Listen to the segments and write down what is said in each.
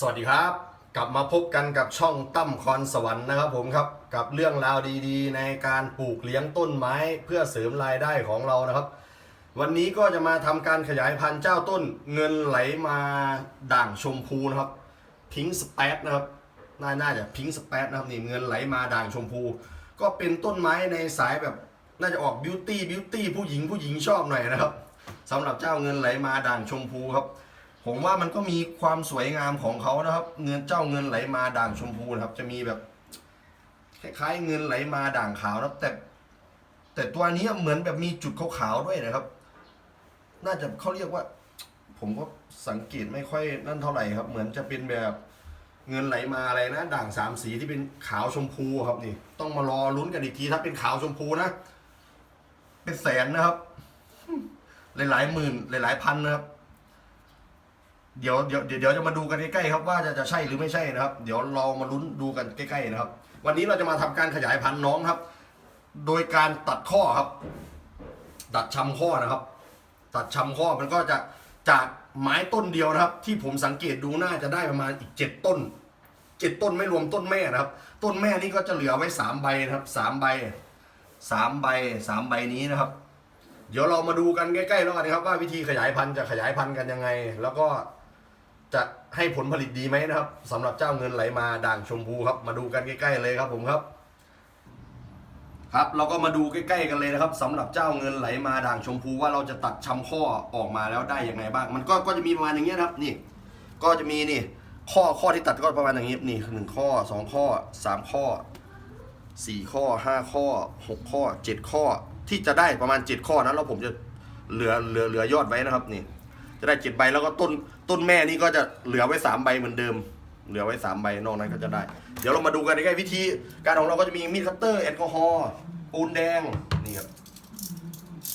สวัสดีครับ กลับมาพบกันกับช่องตั้มคอนสวรรค์นะครับผมครับกับเรื่องราวดีๆ ในการปลูกเลี้ยงต้นไม้เพื่อเสริมรายได้ของเรานะครับ วันนี้ก็จะมาทำการขยายพันธุ์เจ้าต้นเงินไหลมาด่างชมพูนะครับพิงสเปดนะครับน่าน่าจะพิงสเปดนะครับนี่เงินไหลมาด่างชมพู ก็เป็นต้นไม้ในสายแบบน่าจะออกบิวตี้บิวตี้ผู้หญิงผู้หญิงชอบหน่อยนะครับสำหรับเจ้าเงินไหลมาด่างชมพูครับ ผมว่ามันก็มีความสวยงามของเขานะครับ เงินเจ้าเงินไหลมาด่างชมพูนะครับ จะมีแบบคล้ายๆเงินไหลมาด่างขาวนะครับ แต่ แต่ตัวนี้เหมือนแบบมีจุดขาวๆด้วยนะครับ น่าจะเขาเรียกว่า ผมก็สังเกตไม่ค่อยนั่นเท่าไหร่ครับ เหมือนจะเป็นแบบเงินไหลมาอะไรนะ ด่างสามสีที่เป็นขาวชมพูครับนี่ ต้องมารอลุ้นกันอีกทีถ้าเป็นขาวชมพูนะ เป็นแสนนะครับ หลายๆหมื่นหลายๆพันนะครับ เดี๋ยวเดี๋ยวเดี๋ยวจะมาดูกันใกล้ๆครับว่าจะจะใช่หรือไม่ใช่นะครับ เดี๋ยวเรามาลุ้นดูกันใกล้ๆนะครับ วันนี้เราจะมาทำการขยายพันธุ์น้องครับ โดยการตัดข้อครับ ตัดชำข้อนะครับ ตัดชำข้อมันก็จะจากไม้ต้นเดียวนะครับ ที่ผมสังเกตดูน่าจะได้ประมาณอีกเจ็ดต้นเจ็ดต้นไม่รวมต้นแม่นะครับ ต้นแม่นี่ก็จะเหลือไว้สามใบนะครับสามใบสามใบสามใบนี้นะครับ เดี๋ยวเรามาดูกันใกล้ๆแล้วกันนะครับ ว่าวิธีขยายพันธุ์จะขยายพันธุ์กันยังไง แล้วก็ จะให้ผลผลิตดีไหมนะครับสำหรับเจ้าเงินไหลมาด่างชมพูครับ มาดูกันใกล้ๆเลยครับผมครับ ครับเราก็มาดูใกล้ๆกันเลยนะครับสำหรับเจ้าเงินไหลมาด่างชมพูว่าเราจะตัดชำข้อออกมาแล้วได้ยังไงบ้าง มันก็ก็จะมีประมาณอย่างเงี้ยครับนี่ ก็จะมีนี่ ข้อข้อที่ตัดก็ประมาณอย่างนี้นี่หนึ่งข้อสองข้อสามข้อสี่ข้อห้าข้อหกข้อเจ็ดข้อที่จะได้ประมาณเจ็ดข้อนั้นแล้วผมจะเหลือเหลือเหลือยอดไว้นะครับนี่ จะได้เจ็ดใบแล้วก็ต้น ต้นแม่นี่ก็จะเหลือไว้สามใบเหมือนเดิม เหลือไว้สามใบนอกนั้นก็จะได้ เดี๋ยวเรามาดูกันใกล้วิธี การของเราก็จะมีมีดคัตเตอร์แอลกอฮอล์ปูนแดงนี่ครับ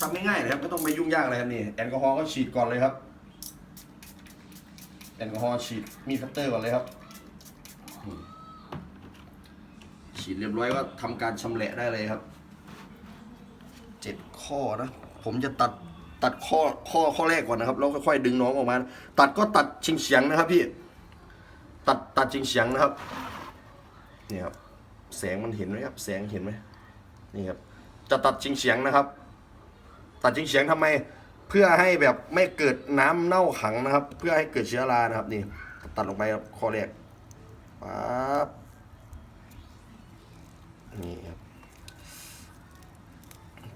ทำง่ายๆนะครับไม่ต้องไปยุ่งยากอะไรครับนี่แอลกอฮอล์ก็ฉีดก่อนเลยครับแอลกอฮอล์ฉีดมีดคัตเตอร์ก่อนเลยครับฉีดเรียบร้อยก็ทำการชำแหละได้เลยครับเจ็ดข้อนะ ผมจะตัด ตัดข้อข้อข้อแรกก่อนนะครับแล้วค่อยๆดึงน้องออกมา ตัดก็ตัดชิงเฉียงนะครับพี่ ตัดตัดจริงเฉียงนะครับนี่ครับแสงมันเห็นไหมครับ แสงเห็นไหมนี่ครับ จะตัดจริงเฉียงนะครับ ตัดจริงเฉียงทำไม เพื่อให้แบบไม่เกิดน้ำเน่าขังนะครับ เพื่อให้เกิดเชื้อรานะครับ นี่ ตัดลงไปครับข้อแรกปั๊บนี่ครับ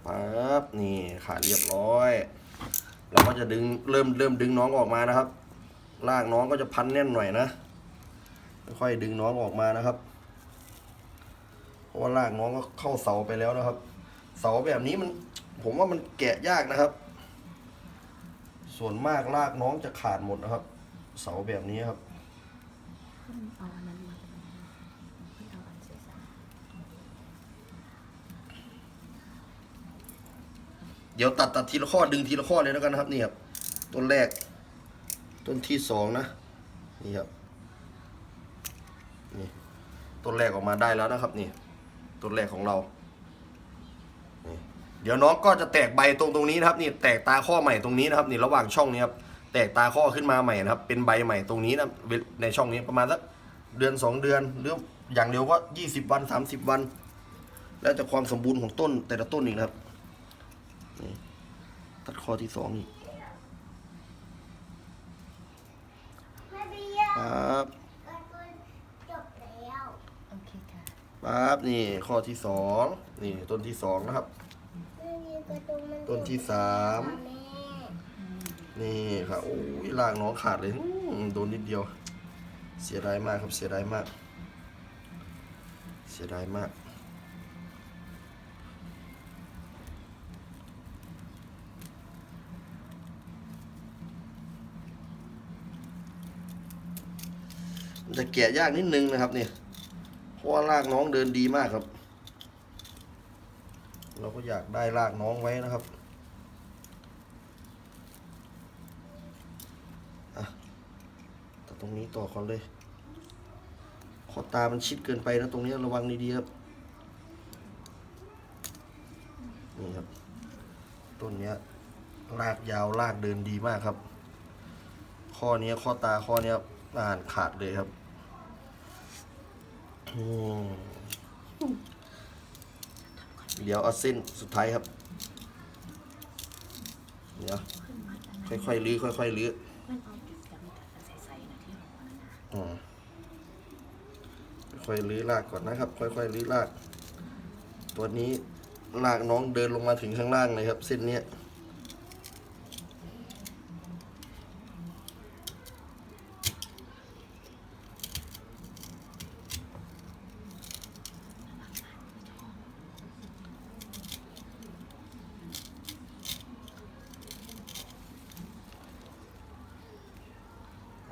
ปั๊บ นี่ขาเรียบร้อย เราก็จะดึงเริ่มเริ่มดึงน้องออกมานะครับลากน้องก็จะพันแน่นหน่อยนะค่อยดึงน้องออกมานะครับเพราะว่าลากน้องก็เข้าเสาไปแล้วนะครับ เสาแบบนี้มัน ผมว่ามันแกะยากนะครับ ส่วนมากลากน้องจะขาดหมดนะครับ เสาแบบนี้ครับเอาอันนั้นมาเอาอันสีฟ้า เดี๋ยวตัดตัดทีละข้อดึงทีละข้อเลยแล้วกันนะครับนี่ครับต้นแรก ต้นที่สองนะนี่ครับนี่ต้นแรกออกมาได้แล้วนะครับนี่ต้นแรกของเรานี่เดี๋ยวน้องก็จะแตกใบตรงตรงนี้นะครับนี่แตกตาข้อใหม่ตรงนี้นะครับนี่ระหว่างช่องนี้ครับแตกตาข้อขึ้นมาใหม่นะครับ เป็นใบใหม่ตรงนี้นะในช่องนี้ประมาณสักเดือนสองเดือนหรืออย่างเร็วก็ยี่สิบวันสามสิบวัน แล้วแต่ความสมบูรณ์ของต้นแต่ละต้นอีกนะครับ ข้อที่สองอีกแม่เบียร์ปั๊บการ์ตูนจบแล้วโอเคค่ะปั๊บนี่ข้อที่สองนี่ต้นที่สองนะครับแม่เบียร์การ์ตูนมันต้นที่สามแม่นี่ครับโอ้ยลากน้องขาดเลยอืมโดนนิดเดียว เสียดายมากครับเสียดายมาก เสียดายมาก มันจะแกะยากนิดนึงนะครับเนี่ยเพราะว่าลากน้องเดินดีมากครับ เราก็อยากได้ลากน้องไว้นะครับแต่ตรงนี้ต่อก่อนเลยขอตามันชิดเกินไปนะตรงนี้ระวังดีๆครับนี่ครับต้นเนี้ยลากยาวลากเดินดีมากครับ ข้อเนี้ยข้อตาข้อเนี้ย อ่านขาดเลยครับเดี๋ยวเอาเส้นสุดท้ายครับ เดี๋ยวค่อยๆลื้อค่อยๆลื้อค่อยๆลื้อรากก่อนนะครับ ค่อยๆลื้อราก ตัวนี้รากน้องเดินลงมาถึงข้างล่างเลยครับ เส้นเนี้ย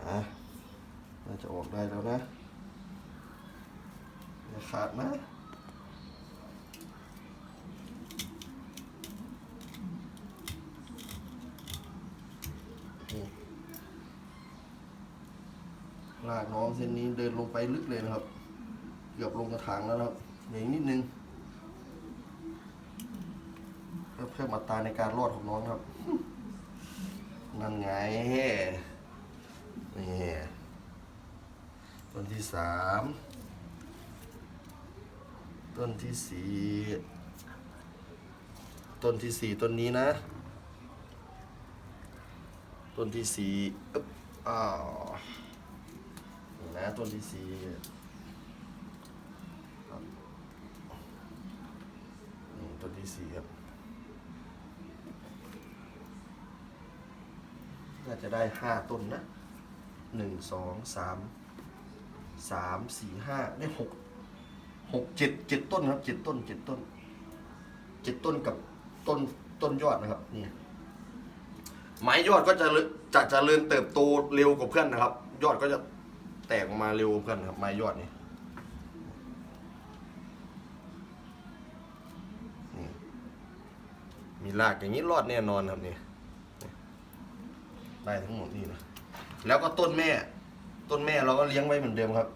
อะน่าจะออกได้แล้วนะอย่าขาดนะ นี่ลากน้องเส้นนี้เดินลงไปลึกเลยนะครับ เกือบลงกระถางแล้วนะครับอย่างนิดนึงเพิ่มอัตราในการรอดของน้องครับ นั่นไงนี่ต้นที่สามต้นที่สี่ต้นที่สี่ต้นนี้นะ ต้นที่สี่อ๊อ้าว นะต้นที่สี่ครับนี่ต้นที่สี่ครับ น่าจะได้ห้าต้นนะหนึ่งสองสามสามสี่ห้าได้หกหกเจ็ดเจ็ดต้นครับเจ็ดต้นเจ็ดต้นเจ็ดต้นกับต้นต้นยอดนะครับนี่ไม้ยอดก็จะเริ่มจะเจริญเติบโตเร็วกว่าเพื่อนนะครับ ยอดก็จะ แตกออกมาเร็วกว่าเพื่อนครับไม้ยอดนี่มีรากอย่างนี้รอดแน่นอนครับนี่ได้ทั้งหมดนี่นะแล้วก็ต้นแม่ ต้นแม่เราก็เลี้ยงไว้เหมือนเดิมครับ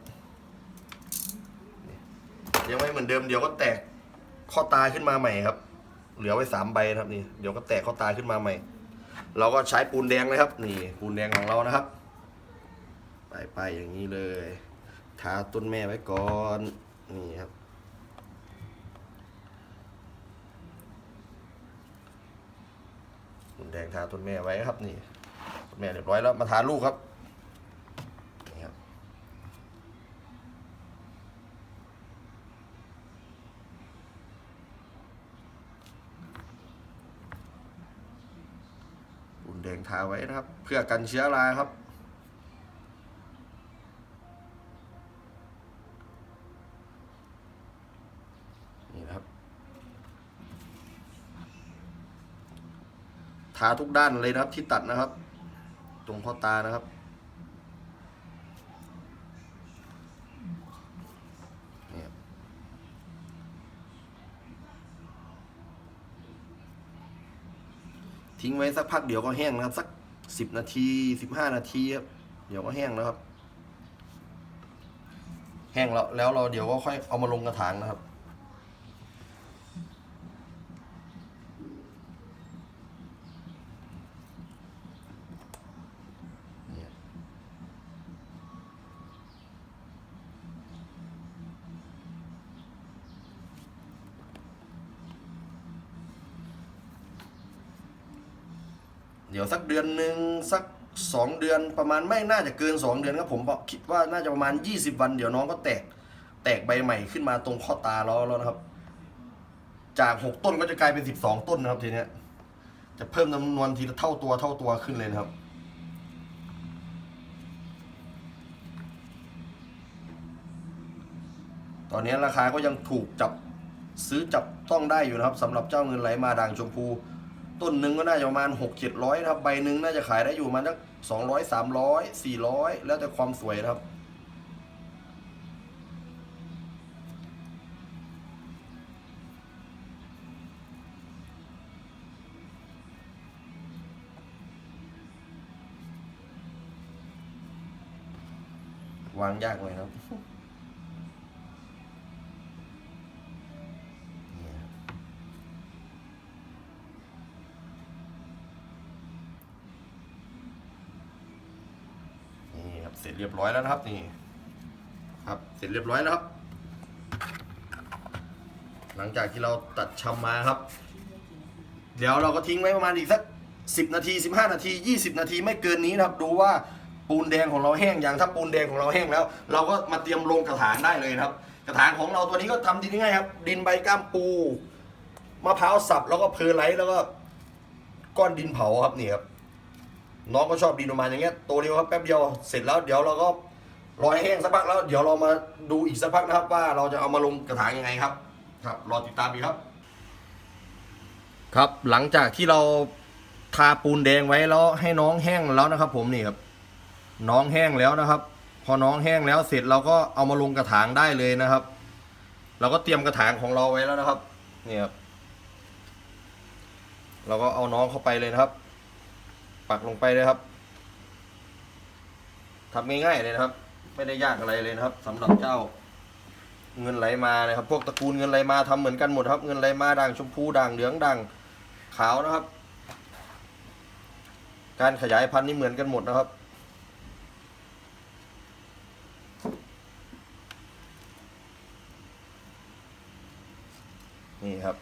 เลี้ยงไว้เหมือนเดิมเดี๋ยวก็แตกข้อตาขึ้นมาใหม่ครับ เหลือไว้สามใบครับนี่เดี๋ยวก็แตกข้อตาขึ้นมาใหม่ เราก็ใช้ปูนแดงนะครับ นี่ปูนแดงของเรานะครับ ไปไปอย่างนี้เลยทาต้นแม่ไว้ก่อนนี่ครับปูนแดงทาต้นแม่ไว้ครับนี่ต้นแม่เรียบร้อยแล้วมาทาลูกครับนี่ครับปูนแดงทาไว้นะครับ เพื่อกันเชื้อราครับ นี่นะครับ ทาทุกด้านเลยนะครับที่ตัดนะครับ ตรงข้อตานะครับ ทิ้งไว้สักพักเดี๋ยวก็แห้งนะครับ สักสิบนาทีสิบห้านาทีครับเดี๋ยวก็แห้งแล้วครับ แห้งแล้วแล้วเราเดี๋ยวก็ค่อยเอามาลงกระถางนะครับ เนี่ยเดี๋ยว สักเดือนหนึ่งสักสองเดือนประมาณไม่น่าจะเกินสองเดือนครับผมคิดว่าน่าจะประมาณยี่สิบวันเดี๋ยวน้องก็แตกแตกใบใหม่ขึ้นมาตรงข้อตาเราแล้วนะครับ จากหกต้นก็จะกลายเป็นสิบสองต้นนะครับทีเนี้ยจะเพิ่มจำนวนทีละเท่าตัวเท่าตัวขึ้นเลยนะครับตอนนี้ราคาก็ยังถูกจับซื้อจับต้องได้อยู่นะครับสำหรับเจ้าเงินไหลมาด่างชมพู ต้นหนึ่งก็น่าจะประมาณหกเจ็ดร้อยนะครับใบหนึ่งน่าจะขายได้อยู่ประมาณสักสองร้อยสามร้อยสี่ร้อยแล้วแต่ความสวยนะครับวางยากเลยครับ เนี่ยนี่ค เรียบร้อยแล้วนะครับนี่ครับเสร็จเรียบร้อยแล้วครับ หลังจากที่เราตัดชำมาครับ เดี๋ยวเราก็ทิ้งไว้ประมาณอีกสัก10 นาที 15 นาที 20 นาทีไม่เกินนี้นะครับ ดูว่าปูนแดงของเราแห้งอย่างถ้าปูนแดงของเราแห้งแล้ว เราก็มาเตรียมลงกระถางได้เลยครับ กระถางของเราตัวนี้ก็ทำดินง่ายครับ ดินใบก้ามปูมะพร้าวสับแล้วก็เพอร์ไลท์แล้วก็ก้อนดินเผาครับนี่ครับ น้องก็ชอบดินประมาอย่างเงี้ยโตเร็วครับแป๊บเดียวเสร็จแล้วเดี๋ยวเราก็รอให้แห้งสักพักแล้วเดี๋ยวเรามาดูอีกสักพักนะครับ ว่าเราจะเอามาลงกระถางยังไงครับ ครับ รอติดตามอีกครับ ครับหลังจากที่เราทาปูนแดงไว้แล้วให้น้องแห้งแล้วนะครับ ผมนี่ครับ น้องแห้งแล้วนะครับ พอน้องแห้งแล้วเสร็จเราก็เอามาลงกระถางได้เลยนะครับ เราก็เตรียมกระถางของเราไว้แล้วนะครับนี่ครับเราก็เอาน้องเข้าไปเลยนะครับ ปักลงไปเลยครับทำง่ายๆเลยนะครับ ไม่ได้ยากอะไรเลยนะครับสำหรับเจ้าเงินไหลมานะครับ พวกตระกูลเงินไหลมาทำเหมือนกันหมดครับ เงินไหลมาด่างชมพูด่างเหลืองด่างขาวนะครับ การขยายพันธุ์นี่เหมือนกันหมดนะครับ นี่ครับ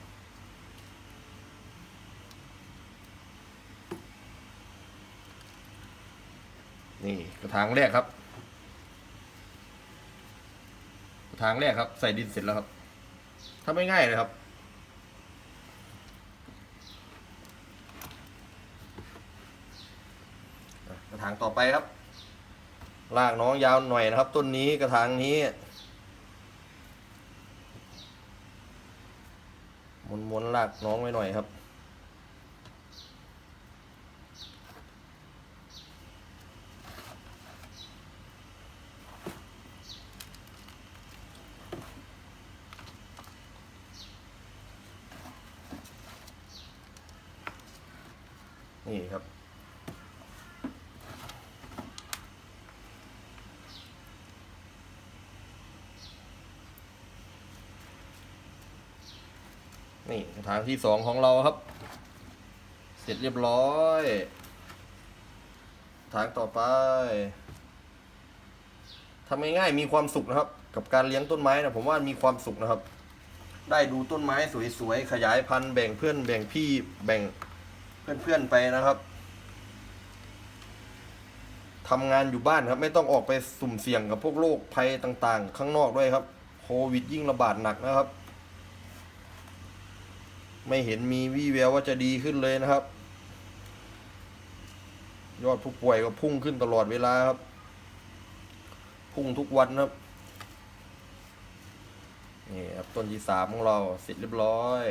นี่ก ระถางแรกครับ กระถางแรกครับ ใส่ดินเสร็จแล้วครับทำไม่ง่ายเลยครับกระถางต่อไปครับลากน้องยาวหน่อยนะครับ ต้นนี้กระถางนี้มวนมวนๆลากน้องไว้หน่อยครับ นี่ครับ นี่กระถางที่สองของเราครับ เสร็จเรียบร้อยกระถางต่อไปทำง่ายๆมีความสุขนะครับ กับการเลี้ยงต้นไม้นะผมว่ามีความสุขนะครับ ได้ดูต้นไม้สวยๆขยายพันธุ์แบ่งเพื่อนแบ่งพี่แบ่งเพื่อนๆไปนะครับทำงานอยู่บ้านครับไม่ต้องออกไปสุ่มเสี่ยงกับพวกโรคภัยต่างๆ ข้างนอกด้วยครับ โควิดยิ่งระบาดหนักนะครับ ไม่เห็นมีวี่แววว่าจะดีขึ้นเลยนะครับ ยอดผู้ป่วยก็พุ่งขึ้นตลอดเวลาครับ พุ่งทุกวันครับนี่ครับต้นที่สามของเราเสร็จเรียบร้อย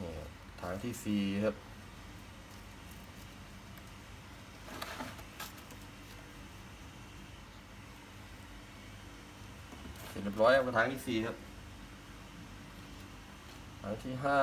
นี่ครับทางที่ สี่ครับ เสร็จเรียบร้อยกระถางที่สี่ครับทางที่ห้า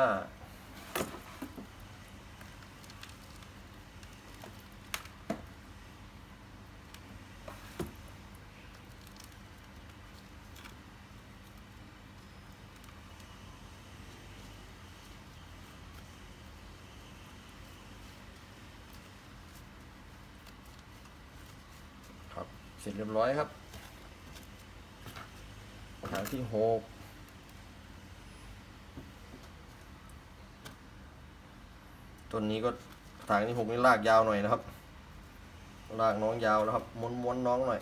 ค เสร็จเรียบร้อยครับกระถางที่หกต้นนี้ก็กระถางที่หกนี่ลากยาวหน่อยนะครับ ลากน้องยาวนะครับ ม้วนม้วนน้องหน่อย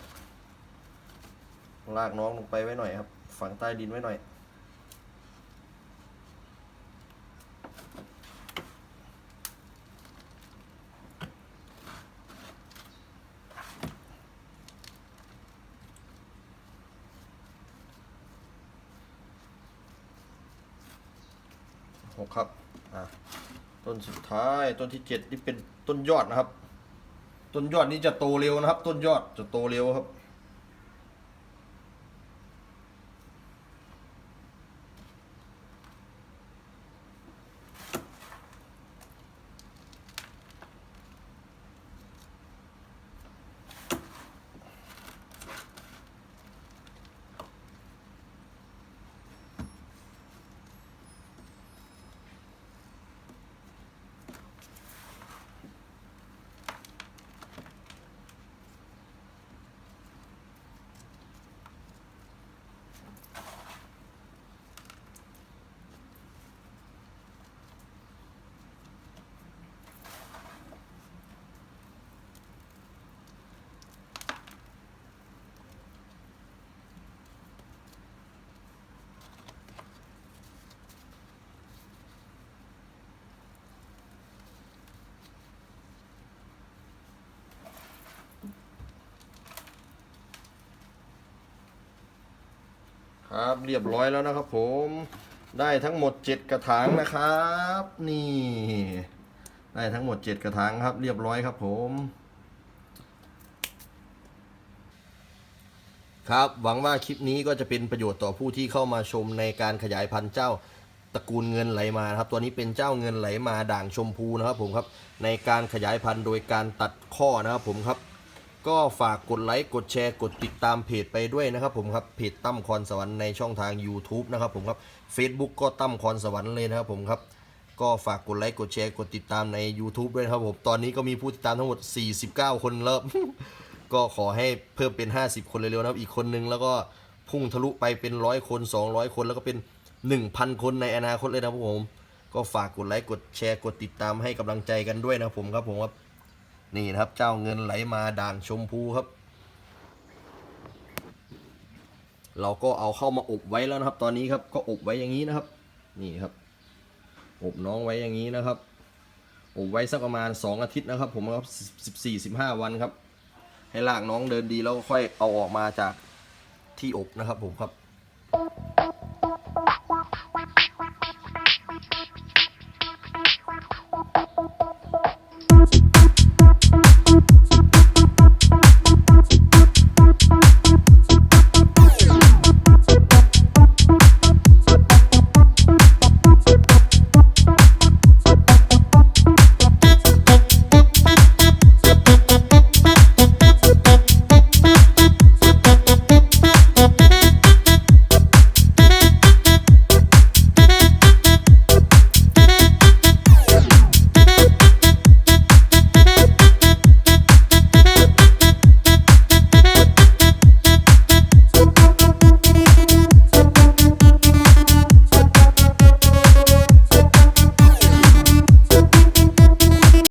ลากน้องลงไปไว้หน่อยครับ ฝังใต้ดินไว้หน่อย หกครับอะต้นสุดท้ายต้นที่เจ็ดนี่เป็นต้นยอดนะครับ ต้นยอดนี้จะโตเร็วนะครับ ต้นยอดจะโตเร็วครับ ครับ เรียบร้อยแล้วนะครับผมได้ทั้งหมด 7 กระถางนะครับ นี่ ได้ทั้งหมด 7 กระถางครับ เรียบร้อยครับผม ครับหวังว่าคลิปนี้ก็จะเป็นประโยชน์ต่อผู้ที่เข้ามาชมในการขยายพันธุ์เจ้าตระกูลเงินไหลมาครับ ตัวนี้เป็นเจ้าเงินไหลมาด่างชมพูนะครับผมครับ ในการขยายพันธุ์โดยการตัดข้อนะครับผมครับ ก็ฝากกดไลค์กดแชร์กดติดตามเพจไปด้วยนะครับผมครับเพจตั้มคอนสวรรค์ในช่องทาง YouTube นะครับผมครับ Facebook ก็ตั้มคอนสวรรค์เลยนะครับผมครับก็ฝากกดไลค์กดแชร์กดติดตามใน YouTube ด้วยครับผมตอนนี้ก็มีผู้ติดตามทั้งหมด 49 คนแล้ว ก็ขอให้เพิ่มเป็น 50 คนเร็วๆนะครับอีกคนนึงแล้วก็พุ่งทะลุไปเป็นร้อยคน 200 คนแล้วก็เป็น 1,000 คนในอนาคตเลยนะครับผม ก็ฝากกดไลค์กดแชร์กดติดตามให้กำลังใจกันด้วยนะครับผมครับผมครับ นี่นะครับเจ้าเงินไหลมาด่างชมพูครับ เราก็เอาเข้ามาอบไว้แล้วนะครับ ตอนนี้ครับก็อบไว้อย่างนี้นะครับ นี่ครับ อบน้องไว้อย่างนี้นะครับ อบไว้สักประมาณ 2 อาทิตย์นะครับ ผมครับสิบสี่สิบห้าวันครับ ให้ลากน้องเดินดีแล้วค่อยเอาออกมาจากที่อบนะครับผมครับ